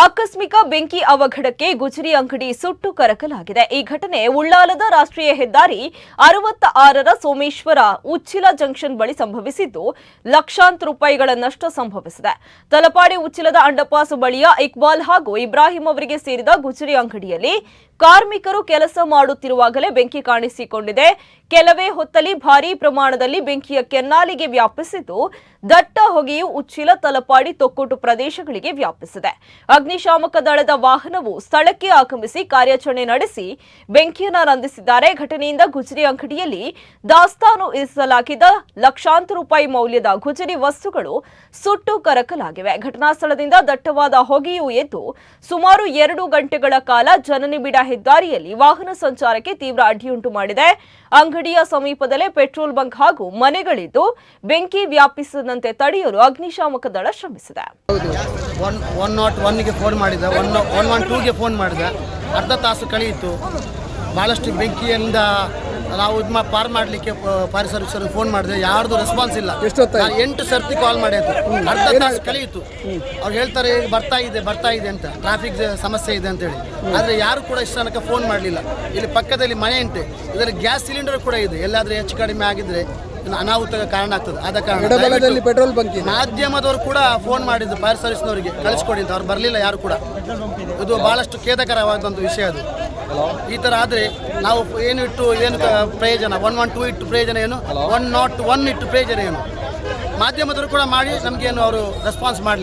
ಆಕಸ್ಮಿಕ ಬೆಂಕಿ ಅವಘಡಕ್ಕೆ ಗುಜರಿ ಅಂಗಡಿ ಸುಟ್ಟು ಕರಕಲಾಗಿದೆ. ಈ ಘಟನೆ ಉಳ್ಳಾಲದ ರಾಷ್ಟ್ರೀಯ ಹೆದ್ದಾರಿ ಅರವತ್ತ ಆರರ ಸೋಮೇಶ್ವರ ಉಚ್ಚಿಲ ಜಂಕ್ಷನ್ ಬಳಿ ಸಂಭವಿಸಿದ್ದು, ಲಕ್ಷಾಂತರ ರೂಪಾಯಿಗಳ ನಷ್ಟ ಸಂಭವಿಸಿದೆ. ತಲಪಾಡಿ ಉಚ್ಚಿಲದ ಅಂಡಪಾಸ್ ಬಳಿಯ ಇಕ್ಬಾಲ್ ಹಾಗೂ ಇಬ್ರಾಹಿಂ ಅವರಿಗೆ ಸೇರಿದ ಗುಜರಿ ಅಂಗಡಿಯಲ್ಲಿ ಕಾರ್ಮಿಕರು ಕೆಲಸ ಮಾಡುತ್ತಿರುವಾಗಲೇ ಬೆಂಕಿ ಕಾಣಿಸಿಕೊಂಡಿದೆ. ಕೆಲವೇ ಹೊತ್ತಲ್ಲಿ ಭಾರೀ ಪ್ರಮಾಣದಲ್ಲಿ ಬೆಂಕಿಯ ಕೆನ್ನಾಲಿಗೆ ವ್ಯಾಪಿಸಿದ್ದು ದಟ್ಟ ಹೊಗೆಯು ಉಚ್ಚಿಲ ತಲಪಾಡಿ ತೊಕ್ಕೊಟ್ಟು ಪ್ರದೇಶಗಳಿಗೆ ವ್ಯಾಪಿಸಿದೆ. ಅಗ್ನಿಶಾಮಕ ದಳದ ವಾಹನವು ಸ್ಥಳಕ್ಕೆ ಆಗಮಿಸಿ ಕಾರ್ಯಾಚರಣೆ ನಡೆಸಿ ಬೆಂಕಿಯನ್ನು ನಂದಿಸಿದ್ದಾರೆ. ಘಟನೆಯಿಂದ ಗುಜರಿ ಅಂಗಡಿಯಲ್ಲಿ ದಾಸ್ತಾನು ಇರಿಸಲಾಗಿದ್ದ ಲಕ್ಷಾಂತರ ರೂಪಾಯಿ ಮೌಲ್ಯದ ಗುಜರಿ ವಸ್ತುಗಳು ಸುಟ್ಟು ಕರಕಲಾಗಿವೆ. ಘಟನಾ ಸ್ಥಳದಿಂದ ದಟ್ಟವಾದ ಹೊಗೆಯು ಎದ್ದು ಸುಮಾರು ಎರಡು ಗಂಟೆಗಳ ಕಾಲ ಜನನಿಬಿಡ ಹೆದ್ದಾರಿಯಲ್ಲಿ ವಾಹನ ಸಂಚಾರಕ್ಕೆ ತೀವ್ರ ಅಡ್ಡಿಯುಂಟು ಮಾಡಿದೆ. ಅಂಗಡಿಯ ಸಮೀಪದಲ್ಲೇ ಪೆಟ್ರೋಲ್ ಬಂಕ್ ಹಾಗೂ ಮನೆಗಳಿದ್ದು ಬೆಂಕಿ ವ್ಯಾಪಿಸದಂತೆ ತಡೆಯಲು ಅಗ್ನಿಶಾಮಕ ದಳ ಶ್ರಮಿಸಿದೆ. ಒನ್ ಒನ್ ನಾಟ್ ಒನ್ಗೆ ಫೋನ್ ಮಾಡಿದ. ಒನ್ ಒನ್ ಒನ್ ಟೂಗೆ ಫೋನ್ ಮಾಡಿದೆ. ಅರ್ಧ ತಾಸು ಕಳೆಯಿತು ಭಾಳಷ್ಟು ಬೆಂಕಿಯಿಂದ ನಾವು ಇದು ಪಾರ್ ಮಾಡಲಿಕ್ಕೆ ಫೈರ್ ಸರ್ವಿಸ್ ಅವ್ರಿಗೆ ಫೋನ್ ಮಾಡಿದೆ. ಯಾರ್ದು ರೆಸ್ಪಾನ್ಸ್ ಇಲ್ಲ? ನಾನು ಎಂಟು ಸರ್ತಿ ಕಾಲ್ ಮಾಡಿದ್ದು. ಅರ್ಧ ತಾಸು ಕಳೆಯಿತು ಅವ್ರು ಹೇಳ್ತಾರೆ ಬರ್ತಾ ಇದೆ ಬರ್ತಾ ಇದೆ ಅಂತ. ಟ್ರಾಫಿಕ್ ಸಮಸ್ಯೆ ಇದೆ ಅಂತೇಳಿ. ಆದರೆ ಯಾರು ಕೂಡ ಇಷ್ಟು ತನಕ ಫೋನ್ ಮಾಡಲಿಲ್ಲ. ಇಲ್ಲಿ ಪಕ್ಕದಲ್ಲಿ ಮನೆ ಉಂಟು. ಇದರಲ್ಲಿ ಗ್ಯಾಸ್ ಸಿಲಿಂಡರ್ ಕೂಡ ಇದೆ. ಎಲ್ಲಾದರೂ ಹೆಚ್ಚು ಕಡಿಮೆ ಆಗಿದ್ರೆ ಅನಾಹುತಕ್ಕೆ ಕಾರಣ ಆಗ್ತದೆ. ಆದ ಕಾರಣ ಪೆಟ್ರೋಲ್ ಬಂಕ್ ಮಾಧ್ಯಮದವರು ಕೂಡ ಫೋನ್ ಮಾಡಿದ್ದು ಫೈರ್ ಸರ್ವಿಸ್ನವರಿಗೆ ಕಳಿಸ್ಕೊಡಿ ಅಂತ. ಅವ್ರು ಬರಲಿಲ್ಲ ಯಾರು ಕೂಡ. ಇದು ಬಹಳಷ್ಟು ಖೇದಕರವಾದ ಒಂದು ವಿಷಯ ಅದು. ಈ ಥರ ಆದರೆ ನಾವು ಏನು ಇಟ್ಟು ಏನು ಪ್ರಯೋಜನ? ಒನ್ ಒನ್ ಟೂ ಇಟ್ಟು ಪ್ರಯೋಜನ ಏನು? ಒನ್ ನಾಟ್ ಒನ್ ಇಟ್ಟು ಪ್ರಯೋಜನ ಏನು? ಮಾಧ್ಯಮದವರು ಕೂಡ ಮಾಡಿ ನಮಗೇನು ಅವರು ರೆಸ್ಪಾನ್ಸ್ ಮಾಡಲಿಲ್ಲ.